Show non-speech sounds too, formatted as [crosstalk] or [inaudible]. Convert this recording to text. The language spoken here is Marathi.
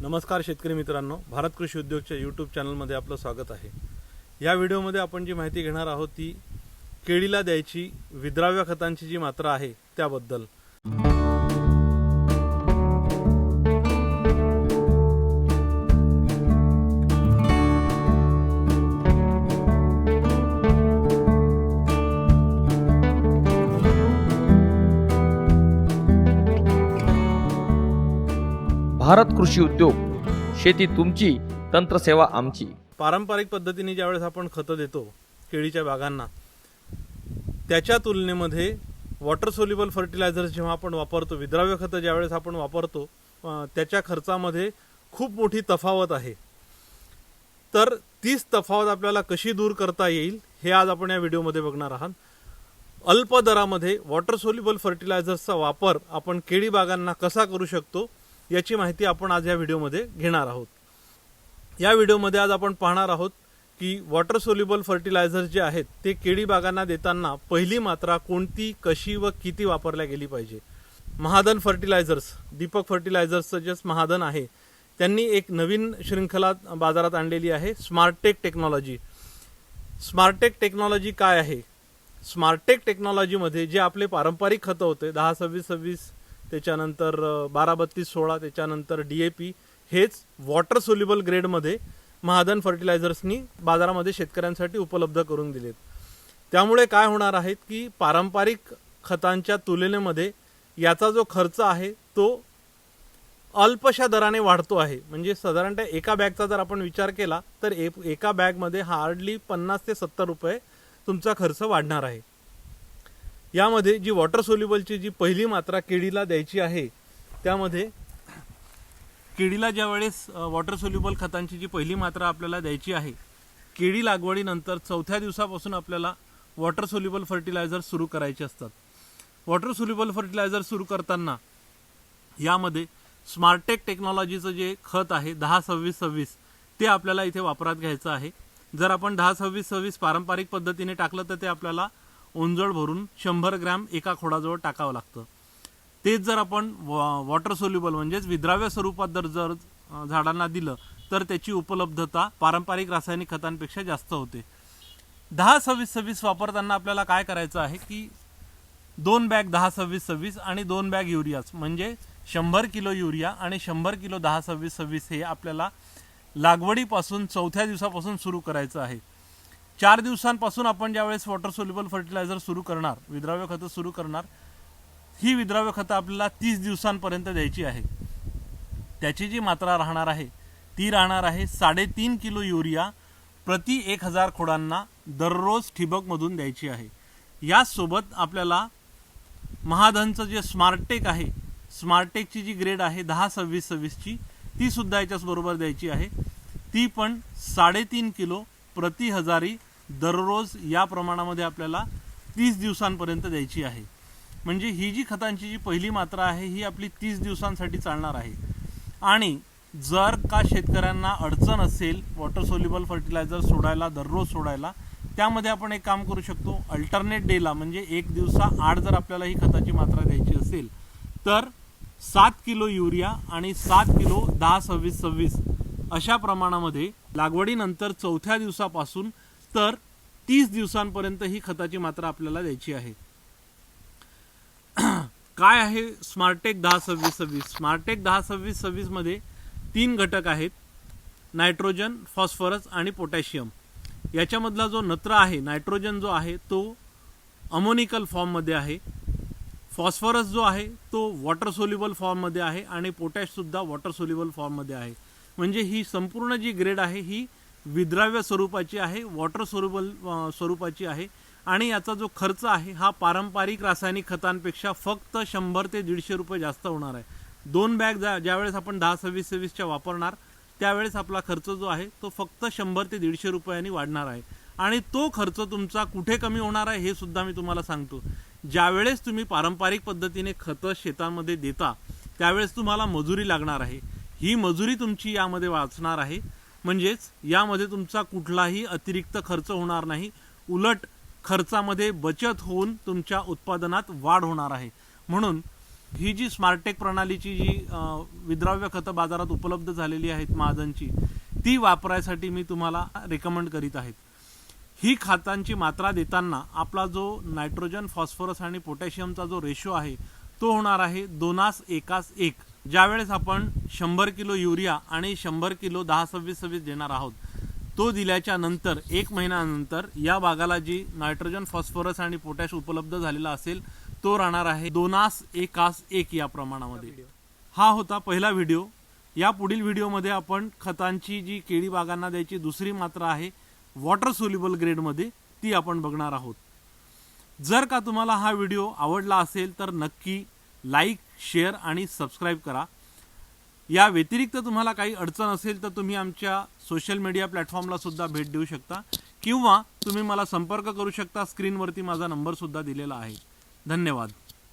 नमस्कार शेतकरी मित्रांनो. भारत कृषी उद्योगच्या यूट्यूब चॅनलमध्ये आपलं स्वागत आहे. या व्हिडिओमध्ये आपण जी माहिती घेणार आहोत ती केळीला द्यायची विद्राव्य खतांची जी मात्रा आहे त्याबद्दल. भारत कृषी उद्योग शेती तुमची तंत्रसेवा आमची. पारंपरिक पद्धतीने ज्यावेळेस आपण खतं देतो केळीच्या बागांना त्याच्या तुलनेमध्ये वॉटर सोल्युबल फर्टिलायझर्स जेव्हा आपण वापरतो विद्राव्य खतं ज्यावेळेस आपण वापरतो त्याच्या खर्चामध्ये खूप मोठी तफावत आहे. तर तीच तफावत आपल्याला कशी दूर करता येईल हे आज आपण या व्हिडिओमध्ये बघणार आहात. अल्प दरामध्ये वॉटर सोल्युबल फर्टिलायझर्सचा वापर आपण केळी बागांना कसा करू शकतो याची माहिती आपण आज या व्हिडिओमध्ये घेणार आहोत. या व्हिडिओमध्ये आज आपण पाहणार आहोत की वॉटर सोल्युबल फर्टिलायझर जे आहेत ते केळी बागांना देताना पहिली मात्रा कोणती कशी व किती वापरल्या गेली पाहिजे? महादन फर्टिलायझर्स दीपक फर्टिलायझर्सचं जे महादन आहे त्यांनी एक नवीन श्रृंखला बाजारात आणलेली आहे स्मार्टेक टेक्नॉलॉजी. स्मार्टेक टेक्नॉलॉजी काय आहे? स्मार्टेक टेक्नॉलॉजीमध्ये जे आपले पारंपरिक खतं होते दहा सव्वीस सव्वीस त्याच्यानंतर बारा बत्तीस सोळा त्याच्यानंतर डी ए पी. हेच वॉटर सोल्युबल ग्रेडमध्ये महादन फर्टिलायझर्सनी बाजारामध्ये शेतकऱ्यांसाठी उपलब्ध करून दिलेत. त्यामुळे काय होणार आहेत की पारंपरिक खतांच्या तुलनेमध्ये याचा जो खर्च आहे तो अल्पशा दराने वाढतो आहे. म्हणजे साधारणतः एका बॅगचा जर आपण विचार केला तर एक एका बॅगमध्ये हार्डली पन्नास ते सत्तर रुपये तुमचा खर्च वाढणार आहे. यामध्ये जी वॉटर सोल्युबलची जी पहिली मात्रा केळीला द्यायची आहे त्यामध्ये केळीला ज्या वेळेस वॉटर सोल्युबल खतांची जी पहिली मात्रा आपल्याला द्यायची आहे केळी लागवडीनंतर चौथ्या दिवसापासून आपल्याला वॉटर सोल्युबल फर्टिलायझर सुरू करायचे असतात. वॉटर सोल्युबल फर्टिलायझर सुरू करताना यामध्ये स्मार्टेक टेक्नॉलॉजीचं जे खत आहे दहा सव्वीस सव्वीस ते आपल्याला इथे वापरात घ्यायचं आहे. जर आपण दहा सव्वीस सव्वीस पारंपरिक पद्धतीने टाकलं तर ते आपल्याला ओंजळ भरून शंभर ग्रॅम एका खोडाजवळ टाकावं लागतं. तेच जर आपण वॉटर सोल्युबल म्हणजेच विद्राव्य स्वरूपात जर जर झाडांना दिलं तर त्याची उपलब्धता पारंपरिक रासायनिक खतांपेक्षा जास्त होते. दहा सव्वीस सव्वीस वापरताना आपल्याला काय करायचं आहे की दोन बॅग दहा सव्वीस सव्वीस आणि दोन बॅग युरियाच म्हणजे शंभर किलो युरिया आणि शंभर किलो दहा सव्वीस सव्वीस हे आपल्याला लागवडीपासून चौथ्या दिवसापासून सुरू करायचं आहे. चार दिवसांपासून आपण ज्यावेळेस वॉटर सोल्युबल फर्टिलायझर सुरू करणार विद्राव्य खतं सुरू करणार ही विद्राव्य खतं आपल्याला तीस दिवसांपर्यंत द्यायची आहे. त्याची जी मात्रा राहणार आहे ती राहणार आहे साडेतीन किलो युरिया प्रति एक हजार खोडांना दररोज ठिबकमधून द्यायची आहे. याचसोबत आपल्याला महाधनचं जे स्मार्टटेक आहे स्मार्टटेकची जी ग्रेड आहे दहा सव्वीस सव्वीसची ती सुद्धा याच्याचबरोबर द्यायची आहे. ती पण साडेतीन किलो प्रति हजारी दररोज या प्रमाणामध्ये आपल्याला तीस दिवसांपर्यंत द्यायची आहे. म्हणजे ही जी खतांची जी पहिली मात्रा आहे ही आपली तीस दिवसांसाठी चालणार आहे. आणि जर का शेतकऱ्यांना अडचण असेल वॉटर सोल्युबल फर्टिलायझर सोडायला दररोज सोडायला त्यामध्ये आपण एक काम करू शकतो. अल्टरनेट डेला म्हणजे एक दिवसा आठ जर आपल्याला ही खताची मात्रा द्यायची असेल तर सात किलो युरिया आणि सात किलो दहा सव्वीस सव्वीस अशा प्रमाणामध्ये लागवडीनंतर चौथ्या दिवसापासून तर तीस दिवसांपर्यंत ही खताची मात्रा आपल्याला द्यायची आहे. [clears throat] काय आहे स्मार्टेक दहा सव्वीस सव्वीस? स्मार्टेक दहा सव्वीस सव्वीसमध्ये तीन घटक आहेत. नायट्रोजन फॉस्फरस आणि पोटॅशियम. याच्यामधला जो नत्र आहे नायट्रोजन जो आहे तो अमोनिकल फॉर्ममध्ये आहे. फॉस्फरस जो आहे तो वॉटर सोल्युबल फॉर्ममध्ये आहे आणि पोटॅशसुद्धा वॉटर सोल्युबल फॉर्ममध्ये आहे. म्हणजे ही संपूर्ण जी ग्रेड आहे ही विद्राव्य स्वरूपाची आहे वॉटर स्वरूपल स्वरूपाची आहे आणि याचा जो खर्च आहे हा पारंपरिक रासायनिक खतांपेक्षा फक्त शंभर ते दीडशे रुपये जास्त होणार आहे. दोन बॅग ज्या ज्यावेळेस आपण दहा सव्वीस सव्वीसच्या वापरणार त्यावेळेस आपला खर्च जो आहे तो फक्त शंभर ते दीडशे रुपयांनी वाढणार आहे. आणि तो खर्च तुमचा कुठे कमी होणार आहे हे सुद्धा मी तुम्हाला सांगतो. ज्यावेळेस तुम्ही पारंपरिक पद्धतीने खतं शेतामध्ये देता त्यावेळेस तुम्हाला मजुरी लागणार आहे. ही मजुरी तुमची यामध्ये वाचणार आहे. म्हणजेच यामध्ये तुमचा कुठलाही अतिरिक्त खर्च होणार नाही. उलट खर्चामध्ये बचत होऊन तुमच्या उत्पादनात वाढ होणार आहे. म्हणून ही जी स्मार्टेक प्रणालीची जी विद्राव्य खतं बाजारात उपलब्ध झालेली आहेत महाजनची ती वापरायसाठी मी तुम्हाला रेकमेंड करीत आहेत. ही खतांची मात्रा देताना आपला जो नायट्रोजन फॉस्फरस आणि पोटॅशियमचा जो रेशो आहे तो होणार आहे दोनास एकास एक. ज्यावेळेस आपण शंभर किलो युरिया आणि शंभर किलो दहा सव्वीस सव्वीस देणार आहोत तो दिल्याच्या नंतर एक महिन्यानंतर या बागाला जी नायट्रोजन फॉस्फरस आणि पोटॅश उपलब्ध झालेला असेल तो राहणार आहे दोनास एकास एक या प्रमाणामध्ये. हा होता पहिला व्हिडिओ. या पुढील व्हिडिओमध्ये आपण खतांची जी केळी बागांना द्यायची दुसरी मात्रा आहे वॉटर सोल्युबल ग्रेडमध्ये ती आपण बघणार आहोत. जर का तुम्हाला हा व्हिडिओ आवडला असेल तर नक्की लाईक शेअर आणि सबस्क्राईब करा. या व्यतिरिक्त तुम्हाला काही अडचण असेल तर तुम्ही आमच्या सोशल मीडिया प्लॅटफॉर्मला सुद्धा भेट देऊ शकता. किंवा तुम्ही मला संपर्क करू शकता. स्क्रीनवरती माझा नंबरसुद्धा दिलेला आहे. धन्यवाद.